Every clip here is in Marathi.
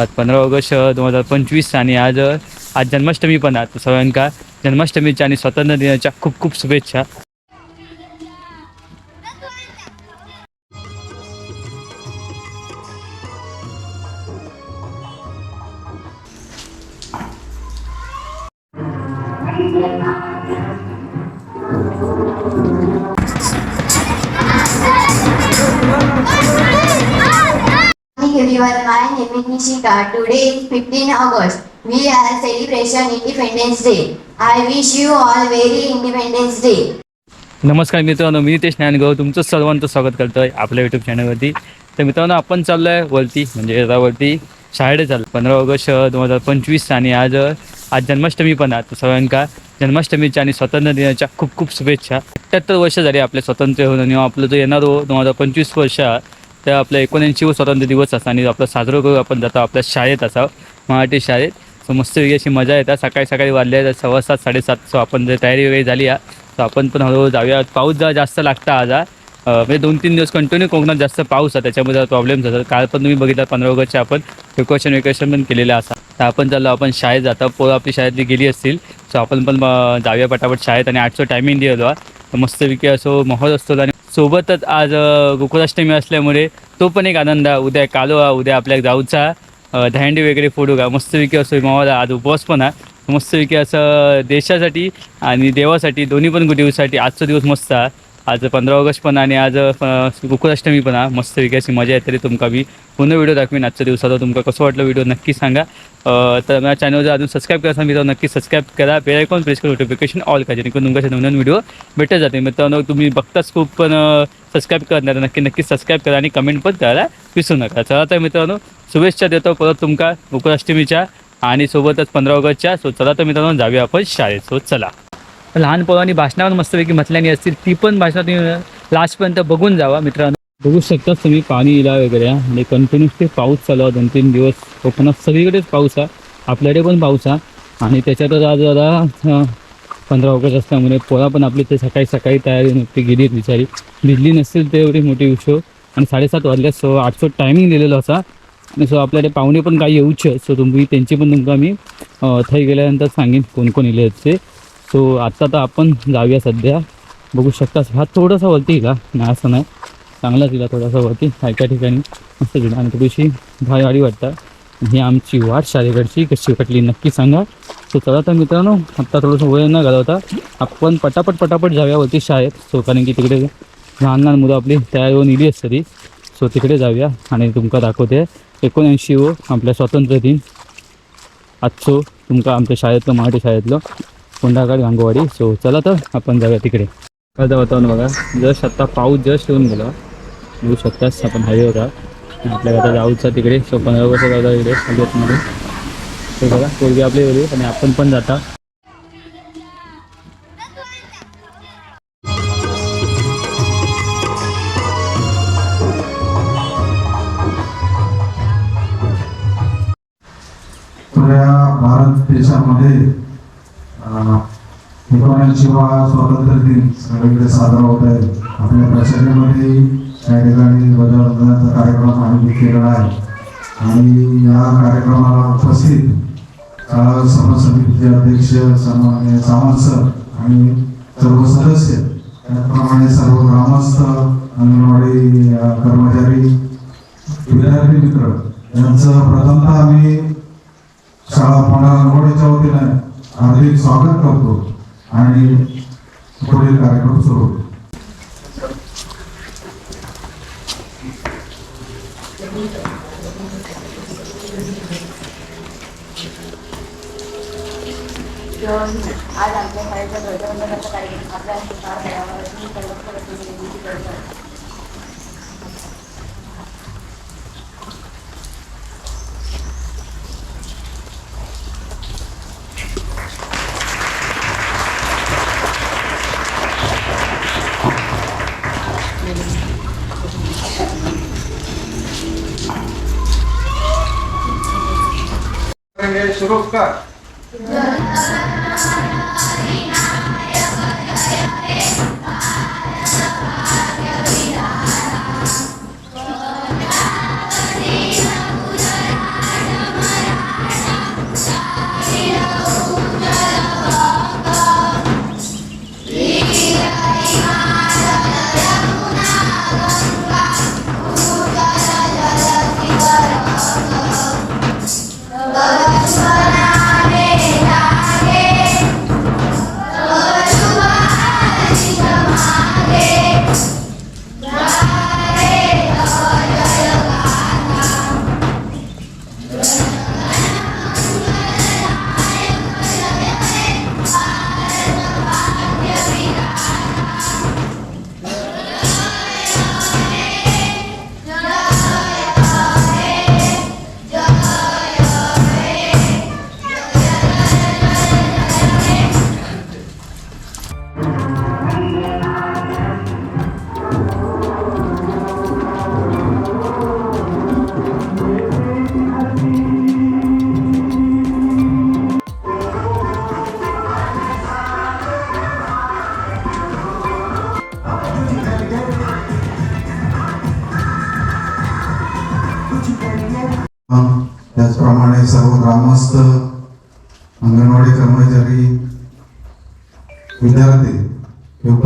आज पंधरा ऑगस्ट दोन हजार पंचवीस आणि आज आज जन्माष्टमी पण आहे. सगळ्यांका जन्माष्टमीच्या आणि स्वातंत्र्य दिनाच्या खूप खूप शुभेच्छा. Everyone, my name is Nishika. Today is 15 August. We are celebration Independence Day. I wish you all very Independence Day. नमस्कार मित्रांनो मी नितेश ज्ञानगव तुमचं सर्वांचं स्वागत करतो आहे आपल्या यूट्यूब चॅनलवरती तर मित्रांनो आपण चाललो आहे वरती म्हणजे रथावरती शाळेत चाललं पंधरा ऑगस्ट दोन हजार पंचवीस आणि आज आज जन्माष्टमी पण आहे तर सगळ्यांका जन्माष्टमीच्या आणि स्वातंत्र्य दिनाच्या खूप खूप शुभेच्छा अठ्ठ्याहत्तर वर्ष झाली आपले स्वातंत्र्य होऊन आणि आपलं जो येणार दोन हजार पंचवीस वर्ष आहे, तर आपला एकोणऐंशी स्वातंत्र्य दिवस असा आणि आपलं साजरं करू आपण जातो आपल्या शाळेत असा मराठी शाळेत. सो मस्त वेगळी अशी मजा येतात सकाळी सकाळी वाढले सव्वा सात साडेसात सो आपण जर तयारी वगैरे झाली आहे तर आपण पण हळूहळू जाऊया. पाऊस जा जास्त लागता आज म्हणजे दोन तीन दिवस कंटिन्यू कोकणात जास्त पाऊस आहे त्याच्यामध्ये प्रॉब्लेम झाला. काल पण तुम्ही बघितला पंधरा ऑगस्टचे आपण प्रिकॉशन विकॉशन पण केलेलं असा. तर आपण चाललो आपण शाळेत जाता. पोरं आपली शाळेतली गेली असतील सो आपण पण जाऊया पटापट शाळेत आणि आठचं टायमिंग दिलेलो मस्तपैकी असो माहोल असतो आणि सोबतच आज गोकुळाष्टमी असल्यामुळे तो पण एक आनंद आहे. उद्या कालो उद्या आपल्या जाऊचा धांडी वगैरे फोडू का? मस्तपैकी असो मावाला आज उपवास पण आहे. मस्तपैकी असं देशासाठी आणि देवासाठी दोन्ही पण दिवसासाठी आजचा दिवस मस्त आहे. आज पंधरा ऑगस्ट पण आणि आज अं, गोकुळाष्टमी पण मस्त मस्तपैकी मजा येते तरी तुमका मी पूर्ण व्हिडिओ दाखवीन आजच्या दिवसाचा तुमका. कसं वाटलं व्हिडिओ नक्की सांगा. तर माझ्या चॅनल जर अजून सबस्क्राईब करा असाल तर नक्की सबस्क्राईब करा. बेल आयकॉन प्रेस करा नोटिफिकेशन ऑल करा जेणेकरून तुमच्या नवीन व्हिडिओ भेटत जाते मित्रांनो तुम्ही बघताच खूप पण सबस्क्राईब करणार नक्की नक्की सबस्क्राईब करा आणि कमेंट पण करायला विसरू नका. चला तर मित्रांनो शुभेच्छा देतो परत तुमका गोकुळाष्टमीच्या आणि सोबतच पंधरा ऑगस्टच्या. सो चला तर मित्रांनो जाऊया आपण शाळेत. सो चला. लहान पोरांनी भाषणावर मस्तपैकी म्हटल्याने असतील ती पण भाषणं तुम्ही लास्टपर्यंत बघून जावा मित्रांनो. बघू शकता तुम्ही पाणी इला वगैरे आणि आणि कंटिन्युअसली पाऊस चालू आहे. दोन तीन दिवस कोकणात सगळीकडेच पाऊस आहे. आपल्याकडे पण पाऊस आहे. आणि त्याच्यातच आज जरा पंधरा ऑगस्ट असल्यामुळे पोरा पण आपली ते सकाळी सकाळी तयारी नव्हती गेली बिचारी. बिजली नसतील ते एवढी मोठी गोष्ट. आणि साडेसात वाजल्या सो आठसो टायमिंग दिलेलं असा आणि सो आपल्याकडे पाहुणे पण काही येऊच सो तुम्ही त्यांची पण तुमका मी अं, थंय गेल्यानंतर सांगेन कोण कोण येले ते सो आत्ता तर आपण जाऊया सध्या. बघू शकतास हा थोडासा वरती का? नाही असं नाही. चांगलाच गेला थोडासा वरती? काय काय ठिकाणी. मस्त गेला आणि थोडीशी भारी गाडी वाटतात ही आमची वाट शाळेकडची कशी वाटली नक्की सांगा. सो चला तर मित्रांनो आत्ता थोडंसं वय न घालवता आपण पटापट पटापट जाऊया वरती शाळेत. सो कारण की तिकडे लहान लहान मुलं आपली तयार होऊन इली असतली सो तिकडे जाऊया आणि तुमका दाखवते. एकोणऐंशी हो, व आपल्या स्वातंत्र्य दिन. आजचो तुमका आमच्या शाळेतलं मराठी शाळेतलं. कोंडागड गांगोवाडी. सो चला तर आपण जाऊया तिकडे. कसं वातावरण बघा? जस्ट आत्ता पाऊस जस्ट येऊन गेला. येऊ शकताच आपण हायवेवर होता आपल्या आता जाऊचा तिकडे. सो पंधरा वर्ष जाऊचा तिकडे सगळ्यातमध्ये ते बघा पोरगी आपली गेली आणि आपण पण जाता. भारत देशामध्ये एकोणऐंशी वा स्वातंत्र्य दिन सगळीकडे साजरा होत आहे. आपल्या प्रशासनामध्ये या ठिकाणी ध्वजारोहणाचा कार्यक्रम आयोजित केलेला आहे. आणि या कार्यक्रमाला उपस्थित शाळा सभा समितीचे अध्यक्ष सन्मान्य सावंत सर आणि सर्व सदस्य त्याचप्रमाणे सर्व ग्रामस्थ अंगणवाडी कर्मचारी विद्यार्थी मित्र यांचं प्रथमतः आम्ही शाळा पाडा अंगणवाडीच्या वतीने हार्दिक स्वागत करतो आणि पुढील कार्यक्रम सुरू होतो. आज आमच्या शाळेचा ध्वजवंदनाचा कार्यक्रम आपल्या सुरू कर.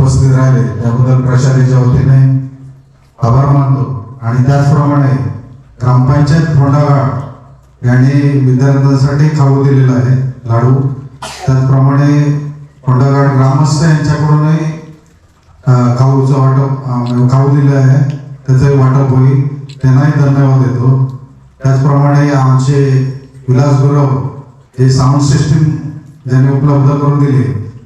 उपस्थित राहिले. त्याबद्दल प्रशालेच्या वतीने आभार मानतो. आणि त्याचप्रमाणे ग्रामपंचायत फोंडागाड यांनी विद्यार्थ्यांसाठी खाऊ दिलेला आहे लाडू. त्याचप्रमाणे फोंडागाड ग्रामस्थ यांच्याकडूनही खाऊचं वाटप खाऊ दिलं आहे. त्याचंही वाटप होईल. त्यांनाही धन्यवाद देतो. त्याचप्रमाणे आमचे विलास गुरव हे साऊंड सिस्टीम ज्यांनी उपलब्ध करून दिली.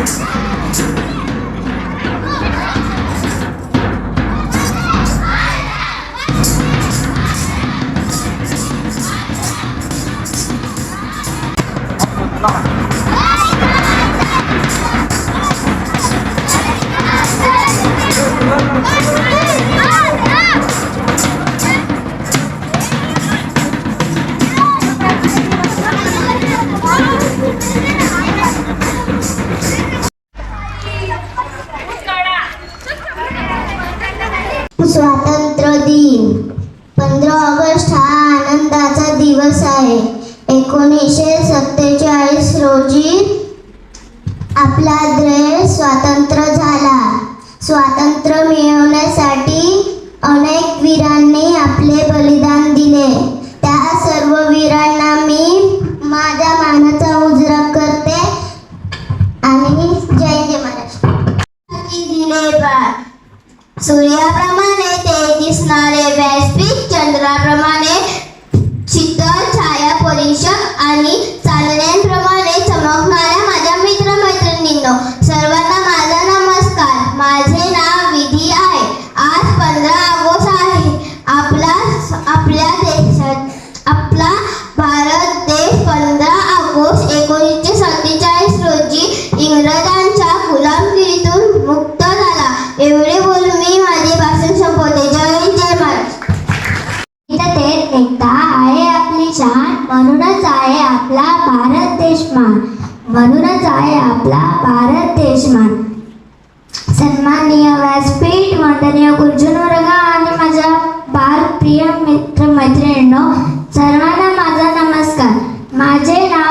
Let's go. so i don't me on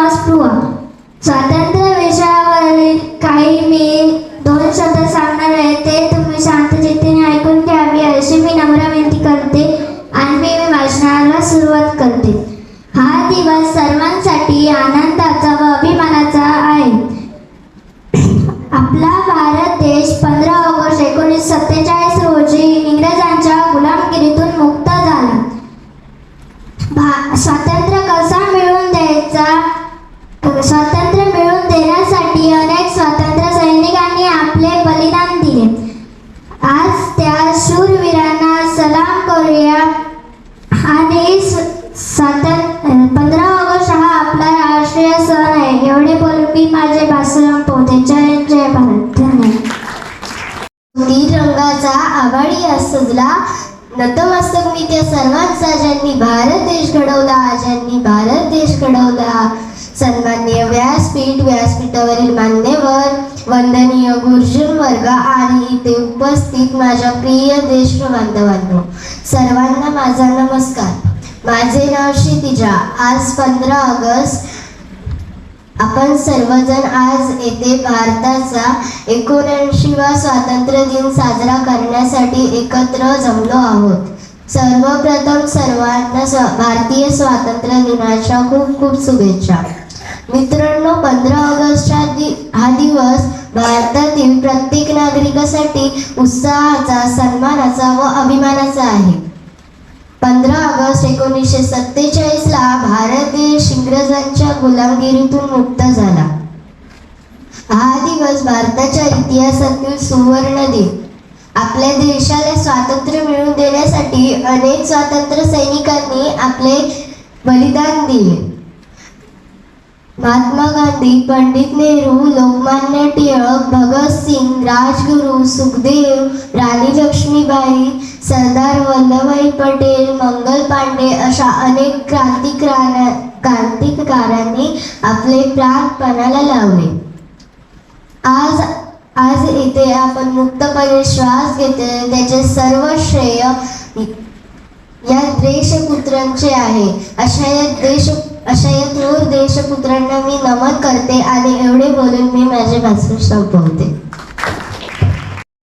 class 2. Swatantra करूया. आणि सातात पंधरा ऑगस्ट हा आपला राष्ट्रीय सण आहे. एवढे बोलून मी माझे भाषण संपवते. जय जय भारत. धन्यवाद. रंगाचा आभाळी असला नतमस्तक मी त्या सर्वांचा ज्यांनी भारत देश घडवला ज्यांनी भारत देश घडवला. सन्मान्य व्यासपीठ व्यासपीठावरील मान्यवर वंदनीय गुरुजन वर्ग आणि इथे उपस्थित माझ्या प्रिय देश बांधवांनो सर्वांना माझा नमस्कार. माझे नाव क्षितिजा. आज पंधरा ऑगस्ट. आपण सर्वजण आज येथे भारताचा एकोणऐंशीवा स्वातंत्र्य दिन साजरा करण्यासाठी एकत्र जमलो आहोत. सर्वप्रथम सर्वांना स्वा भारतीय स्वातंत्र्य दिनाच्या खूप खूप शुभेच्छा. मित्रांनो पंधरा ऑगस्टचा दि हा दिवस भारतातील प्रत्येक नागरिकासाठी उत्साहाचा सन्मानाचा व अभिमानाचा आहे. पंधरा ऑगस्ट एकोणीसशे सत्तेचाळीसला भारत देश इंग्रजांच्या गुलामगिरीतून मुक्त झाला. हा दिवस भारताच्या इतिहासातील सुवर्ण दिन. आपल्या देशाला स्वातंत्र्य मिळवून देण्यासाठी अनेक स्वातंत्र्य सैनिकांनी आपले बलिदान दिले. महात्मा गांधी पंडित नेहरू लोकमान्य टिळक भगतसिंग राजगुरू सुखदेव राणी लक्ष्मीबाई सरदार वल्लभभाई पटेल मंगल पांडे अशा अनेक क्रांतिकारा क्रांतिकारांनी आपले प्राण पणाला लावले. आज आज इथे आपण मुक्तपणे श्वास घेतले त्याचे सर्व श्रेय या देशपुत्रांचे आहे. अशा या देश अशा या क्रूर देशपुत्रांना मी नमन करते आणि एवढे बोलून मी माझे भाषण संपवते.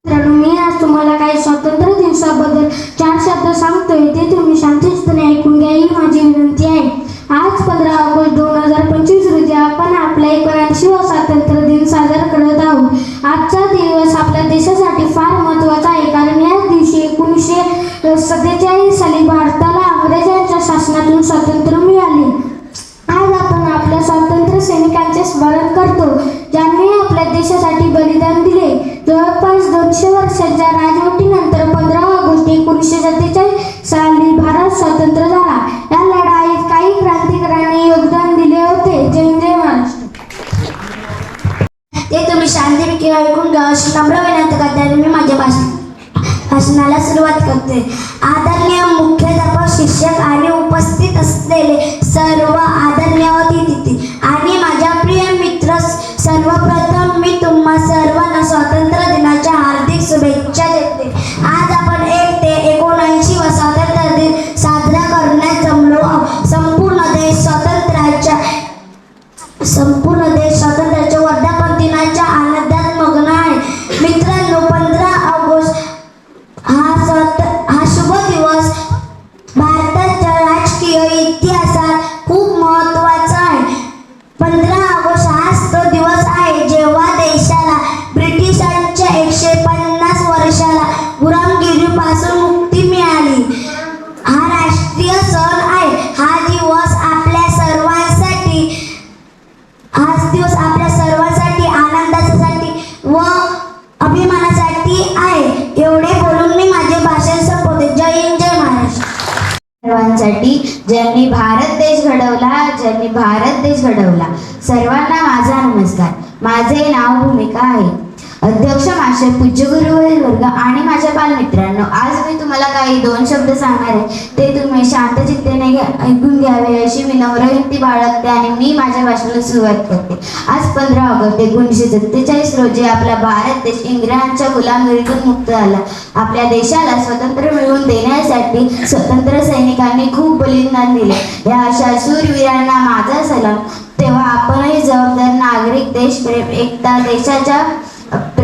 मित्रांनो मी आज तुम्हाला काही स्वातंत्र्य दिवसाबद्दल चार शब्द सांगतोय ते तुम्ही शांतचित्ताने ऐकून घ्या ही माझी विनंती आहे. आज पंधरा ऑगस्ट दोन हजार पंचवीस रोजी आपण आपला एकोणऐंशीवा स्वातंत्र्य दिन साजरा करत आहोत. आजचा दिवस आपल्या देशासाठी फार महत्त्वाचा आहे कारण याच दिवशी एकोणीसशे भारत देश घडवला. सर्वांना माझा नमस्कार. माझे नाव भूमिका आहे. अध्यक्ष माशे पूज्यगुरु वर्ग आणि माझ्या बालमित्रांना आज मी तुम्हाला काही दोन शब्द सांगणार आहे. ते तुम्ही शांत चित्तेने घ्या- ऐकून घ्यावे अशी मी नम्रविनंती बाळगते आणि मी माझ्या भाषेला सुरुवात करते. आज पंधरा ऑगस्ट एकोणीसशे सत्तेचाळीस रोजी आपला भारत देश इंग्रजांच्या गुलामगिरीतून मुक्त झाला. आपल्या देशाला स्वतंत्र मिळवून देण्यासाठी स्वतंत्र सैनिकांनी खूप बलिदान दिले. या अशा सूरवीरांना माझा सलाम. तेव्हा आपणही जबाबदार नागरिक देशप्रेम एकता देशाच्या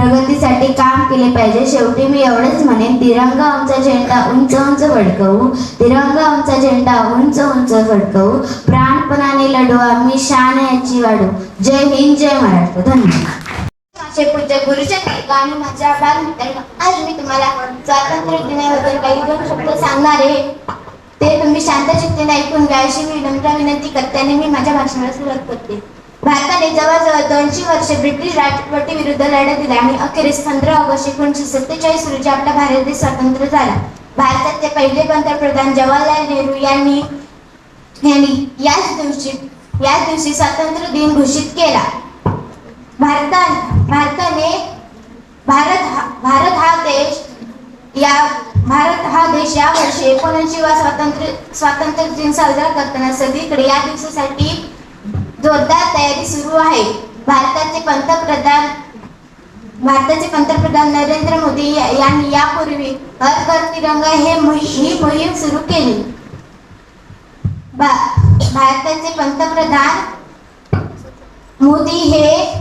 प्रगतीसाठी काम केले पाहिजे. शेवटी मी एवढंच म्हणेन तिरंगा आमचा झेंडा उंच उंच फडकवू तिरंगा आमचा झेंडा उंच उंच फडकवू प्राणपणाने लढू आम्ही शान याची वाढू. जय हिंद जय महाराष्ट्र धन्यवाद. माझे पूज्य आणि माझ्या आज मी तुम्हाला स्वातंत्र्य दिनाबद्दल काही दोन शब्द सांगणार आहे. ते तुम्ही शांत चित्तेने ऐकून घ्या. अशी मी नम्र विनंती करते आणि मी माझ्या भाषणाला सुरुवात करते. भारताने जवळजवळ दोनशे वर्षे ब्रिटिश राजवटी विरुद्ध लढा दिला आणि अखेरीस पंधरा ऑगस्ट एकोणीसशे सत्तेचाळीस रोजी आपला भारत देश स्वतंत्र झाला. भारताचे पहिले पंतप्रधान जवाहरलाल नेहरू यांनी यांनी याच दिवशी याच दिवशी स्वातंत्र्य दिन घोषित केला. भारता भारताने भारत हा भारत हा देश या भारत हा देश या वर्षी एकोणऐंशीवा स्वातंत्र्य स्वातंत्र्य दिन साजरा करताना सगळीकडे या दिवसासाठी जोरदार तयारी सुरू आहे. भारताचे पंतप्रधान भारताचे पंतप्रधान नरेंद्र मोदी यांनी यापूर्वी हर घर तिरंगा हे ही मोहीम सुरू केली. भा- भारताचे पंतप्रधान मोदी हे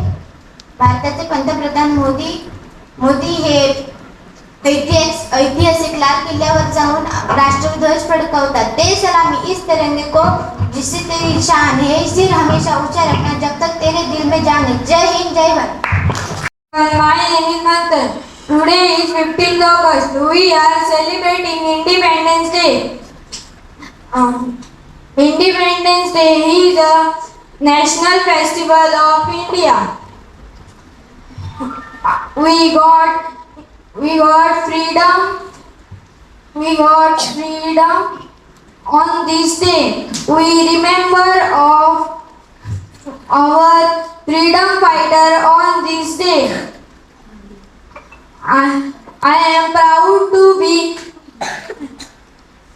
भारताचे पंतप्रधान मोदी मोदी हे ऐतिहासिक ऐतिहासिक लाल किल्ल्यावर जाऊन राष्ट्रध्वज फडकवतात. ते सलामी इस तिरंगे को जिससे तेरी शान है सिर हमेशा ऊंचा रखना जब तक तेरे दिल में जान है जय हिंद जय Bharat my name is today is 15th August we are celebrating independence day independence day is a national festival of India We got we got freedom we got freedom on this day We remember of our freedom fighter on this day. I, I am proud to be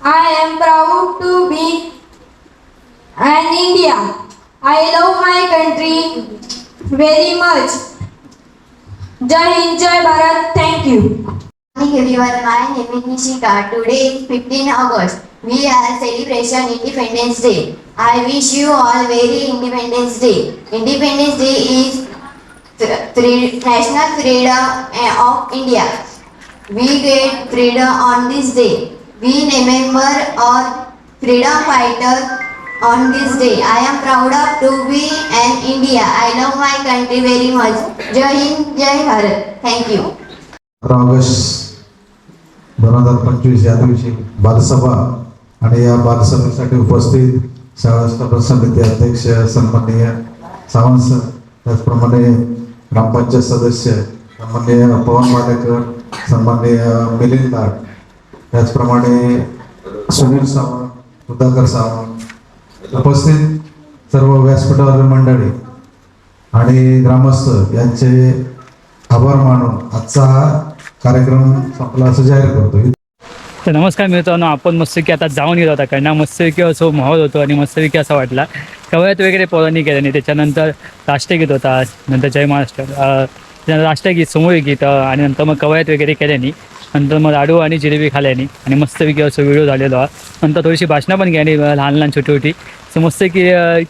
I am proud to be an India. I love my country very much. Jai Hind, Jai Bharat. Thank you. morning everyone, my name is Nishika. Today is 15 August. We are celebrating Independence Day. I wish you all very Independence Day. Independence Day is th- three, national freedom eh, of India. We get freedom on this day. We remember our freedom fighter on this day. I am proud of to be an India. I love my country very much. Jai Hind, Jai Bharat. Thank you. अकरा ऑगस्ट दोन हजार पंचवीस या दिवशी बालसभा आणि या बालसभेसाठी उपस्थित शाळा स्थापन समिती अध्यक्ष सन्माननीय सावंत सर त्याचप्रमाणे ग्रामपंचायत सदस्य सन्माननीय पवन वाडेकर सन्माननीय मिलिंद लाट त्याचप्रमाणे सुनील सावंत सुधाकर सावंत उपस्थित सर्व व्यासपीठावरील मंडळी आणि ग्रामस्थ यांचे आभार मानून आजचा हा कार्यक्रम संपला असं जाहीर करतो. तर नमस्कार मित्रांनो आपण मस्तपैकी आता जाऊन गेलो होता कारण मस्तपैकी असं माहोल होतो आणि मस्तपैकी असा वाटला. कवयत वगैरे पोरांनी केल्याने त्याच्यानंतर राष्ट्रगीत होता नंतर जय महाराष्ट्र त्यानंतर राष्ट्रगीत समूह गीत आणि नंतर मग कवयत वगैरे केल्यानी नंतर मग लाडू आणि जिलेबी खाल्याने आणि मस्तपैकी असं व्हिडिओ झालेलो. आहे नंतर थोडीशी भाषणं पण घ्यायनी लहान लहान छोटी छोटी मस्त की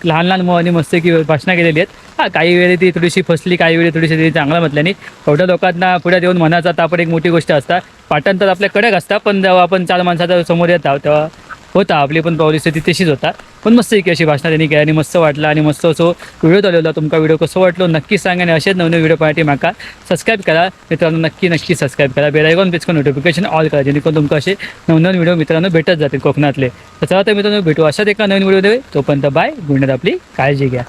लहान लहान मुलांनी मस्त की भाषणं केलेली आहेत. हां काही वेळी ती थोडीशी फसली काही वेळी थोडीशी ती चांगलं म्हटल्याने एवढ्या लोकांना पुढे देऊन म्हणायचा तर आपण एक मोठी गोष्ट असता. पाठांतर आपल्या कडक असतात पण जेव्हा आपण चार माणसाचा समोर येत आहोत तेव्हा होता. आपली पण परिस्थिती तशीच होता. पण मस्त एक अशी भाषण त्यांनी केली आणि मस्त वाटलं आणि मस्त असो व्हिडिओ चालवला तुमका व्हिडिओ कसं वाटलो नक्की सांगा आणि असेच नवीन व्हिडिओ पाहण्यासाठी माका सबस्क्राईब करा. मित्रांनो नक्की नक्की सबस्क्राईब करा. बेलायकॉन पेज नोटिफिकेशन ऑल करा. जेणेकरून तुमका असे नवनवीन व्हिडिओ मित्रांनो भेटत जातील कोकणातले. तर चला तर मित्रांनो भेटू. अशाच एका नवीन व्हिडिओ देवे तोपर्यंत बाय गुंडात आपली. काळजी घ्या.